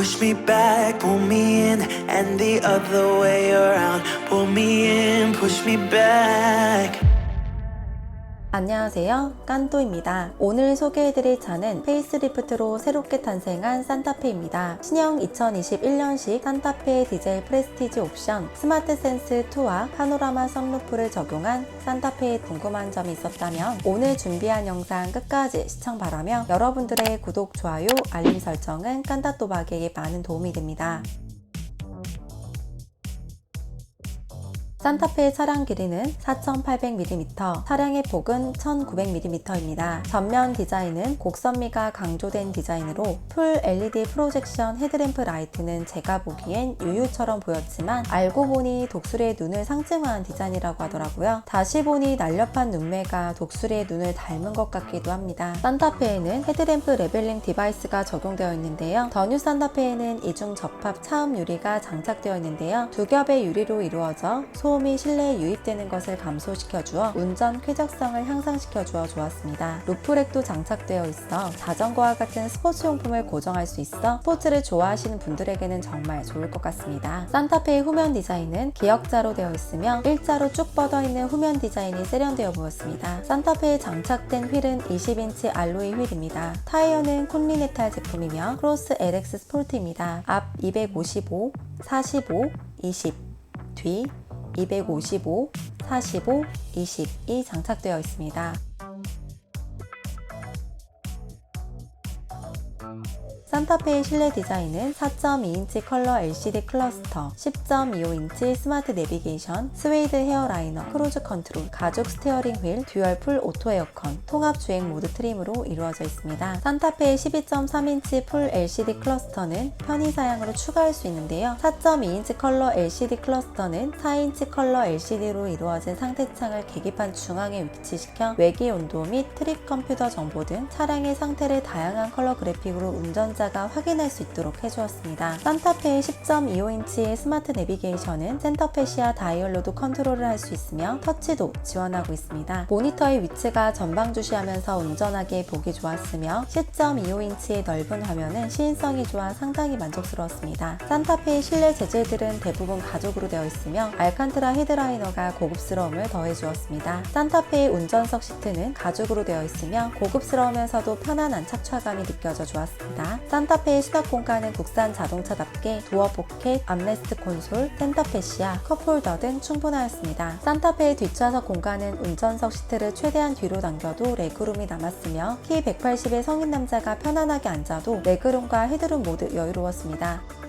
Push me back, pull me in, and the other way around. Pull me in, push me back. 안녕하세요. 깐또입니다. 오늘 소개해드릴 차는 페이스리프트로 새롭게 탄생한 산타페입니다. 신형 2021년식 산타페 디젤 프레스티지 옵션 스마트 센스 2와 파노라마 선루프를 적용한 산타페에 궁금한 점이 있었다면 오늘 준비한 영상 끝까지 시청 바라며 여러분들의 구독, 좋아요, 알림 설정은 깐다또박에게 많은 도움이 됩니다. 산타페의 차량 길이는 4,800mm, 차량의 폭은 1,900mm입니다. 전면 디자인은 곡선미가 강조된 디자인으로 풀 LED 프로젝션 헤드램프 라이트는 제가 보기엔 유유처럼 보였지만 알고 보니 독수리의 눈을 상징화한 디자인이라고 하더라고요. 다시 보니 날렵한 눈매가 독수리의 눈을 닮은 것 같기도 합니다. 산타페에는 헤드램프 레벨링 디바이스가 적용되어 있는데요. 더뉴 산타페에는 이중 접합 차음 유리가 장착되어 있는데요. 두 겹의 유리로 이루어져 소 음이 실내에 유입되는 것을 감소시켜 주어 운전 쾌적성을 향상시켜 주어 좋았습니다. 루프렉도 장착되어 있어 자전거와 같은 스포츠 용품을 고정할 수 있어 스포츠를 좋아하시는 분들에게는 정말 좋을 것 같습니다. 산타페의 후면 디자인은 기역자로 되어 있으며 일자로 쭉 뻗어 있는 후면 디자인이 세련되어 보였습니다. 산타페에 장착된 휠은 20인치 알로이 휠입니다. 타이어는 콘리네탈 제품이며 크로스 LX 스포트입니다. 앞 255, 45, 20, 뒤 255, 45, 20이 장착되어 있습니다. 산타페의 실내 디자인은 4.2인치 컬러 LCD 클러스터, 10.25인치 스마트 내비게이션, 스웨이드 헤어라이너, 크루즈 컨트롤, 가죽 스티어링 휠, 듀얼 풀 오토 에어컨, 통합 주행 모드 트림으로 이루어져 있습니다. 산타페의 12.3인치 풀 LCD 클러스터는 편의 사양으로 추가할 수 있는데요. 4.2인치 컬러 LCD 클러스터는 4인치 컬러 LCD로 이루어진 상태창을 계기판 중앙에 위치시켜 외기 온도 및 트립 컴퓨터 정보 등 차량의 상태를 다양한 컬러 그래픽으로 운전자 가 확인할 수 있도록 해주었습니다. 산타페의 10.25인치의 스마트 내비게이션은 센터페시아 다이얼로도 컨트롤을 할 수 있으며 터치도 지원하고 있습니다. 모니터의 위치가 전방 주시하면서 운전하기에 보기 좋았으며 10.25인치의 넓은 화면은 시인성이 좋아 상당히 만족스러웠습니다. 산타페의 실내 재질들은 대부분 가죽으로 되어 있으며 알칸트라 헤드라이너가 고급스러움을 더해주었습니다. 산타페의 운전석 시트는 가죽으로 되어 있으며 고급스러우면서도 편안한 착좌감이 느껴져 좋았습니다. 산타페의 수납 공간은 국산 자동차답게 도어 포켓, 암레스트 콘솔, 센터페시아, 컵홀더 등 충분하였습니다. 산타페의 뒷좌석 공간은 운전석 시트를 최대한 뒤로 당겨도 레그룸이 남았으며 키 180의 성인 남자가 편안하게 앉아도 레그룸과 헤드룸 모두 여유로웠습니다.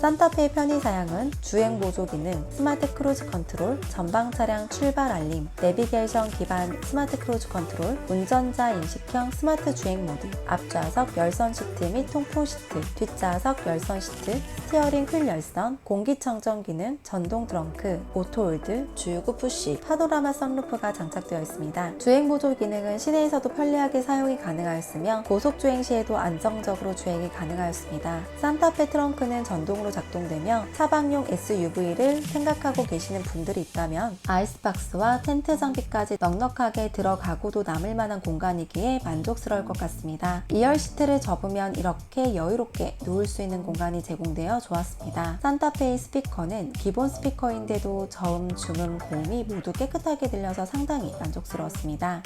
산타페의 편의 사양은 주행 보조 기능, 스마트 크루즈 컨트롤, 전방 차량 출발 알림, 내비게이션 기반 스마트 크루즈 컨트롤, 운전자 인식형 스마트 주행 모드, 앞좌석 열선 시트 및 통풍 시트, 뒷좌석 열선 시트, 스티어링 휠 열선, 공기청정 기능, 전동 트렁크, 오토홀드, 주유구 푸시, 파노라마 선루프가 장착되어 있습니다. 주행 보조 기능은 시내에서도 편리하게 사용이 가능하였으며 고속 주행 시에도 안정적으로 주행이 가능하였습니다. 산타페 트렁크는 전동으로 작동되며 차박용 SUV를 생각하고 계시는 분들이 있다면 아이스박스와 텐트 장비까지 넉넉하게 들어가고도 남을 만한 공간이기에 만족스러울 것 같습니다. 2열 시트를 접으면 이렇게 여유롭게 누울 수 있는 공간이 제공되어 좋았습니다. 산타페의 스피커는 기본 스피커인데도 저음, 중음, 고음이 모두 깨끗하게 들려서 상당히 만족스러웠습니다.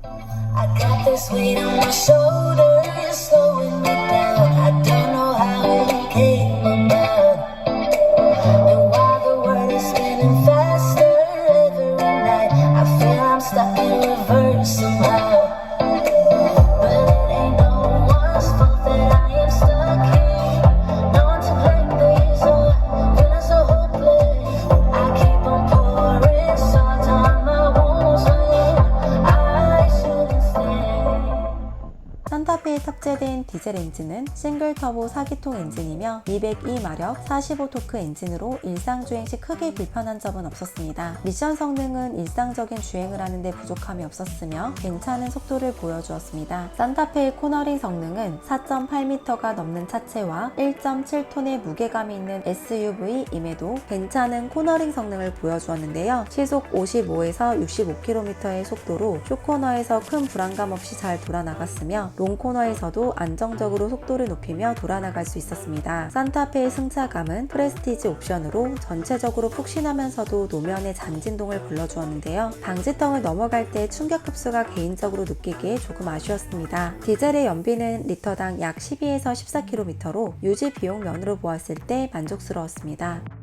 디젤 엔진은 싱글 터보 4기통 엔진이며 202마력 45토크 엔진으로 일상 주행 시 크게 불편한 점은 없었습니다. 미션 성능은 일상적인 주행을 하는데 부족함이 없었으며 괜찮은 속도를 보여주었습니다. 산타페의 코너링 성능은 4.8m가 넘는 차체와 1.7톤의 무게감이 있는 SUV임에도 괜찮은 코너링 성능을 보여주었는데요. 시속 55에서 65km의 속도로 쇼코너에서 큰 불안감 없이 잘 돌아나갔으며 롱코너에서도 안정 안정적으로 속도를 높이며 돌아나갈 수 있었습니다. 산타페의 승차감은 프레스티지 옵션으로 전체적으로 푹신하면서도 노면의 잔진동을 불러주었는데요. 방지턱을 넘어갈 때 충격 흡수가 개인적으로 느끼기에 조금 아쉬웠습니다. 디젤의 연비는 리터당 약 12에서 14km로 유지 비용 면으로 보았을 때 만족스러웠습니다.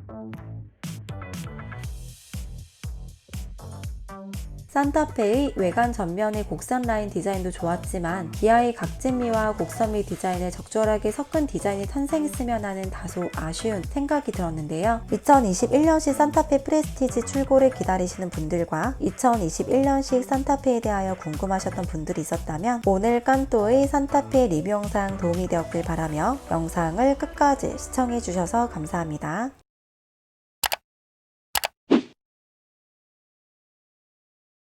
산타페의 외관 전면의 곡선 라인 디자인도 좋았지만 기아의 각진미와 곡선미 디자인을 적절하게 섞은 디자인이 탄생했으면 하는 다소 아쉬운 생각이 들었는데요. 2021년식 산타페 프레스티지 출고를 기다리시는 분들과 2021년식 산타페에 대하여 궁금하셨던 분들이 있었다면 오늘 깐또의 산타페 리뷰 영상 도움이 되었길 바라며 영상을 끝까지 시청해 주셔서 감사합니다.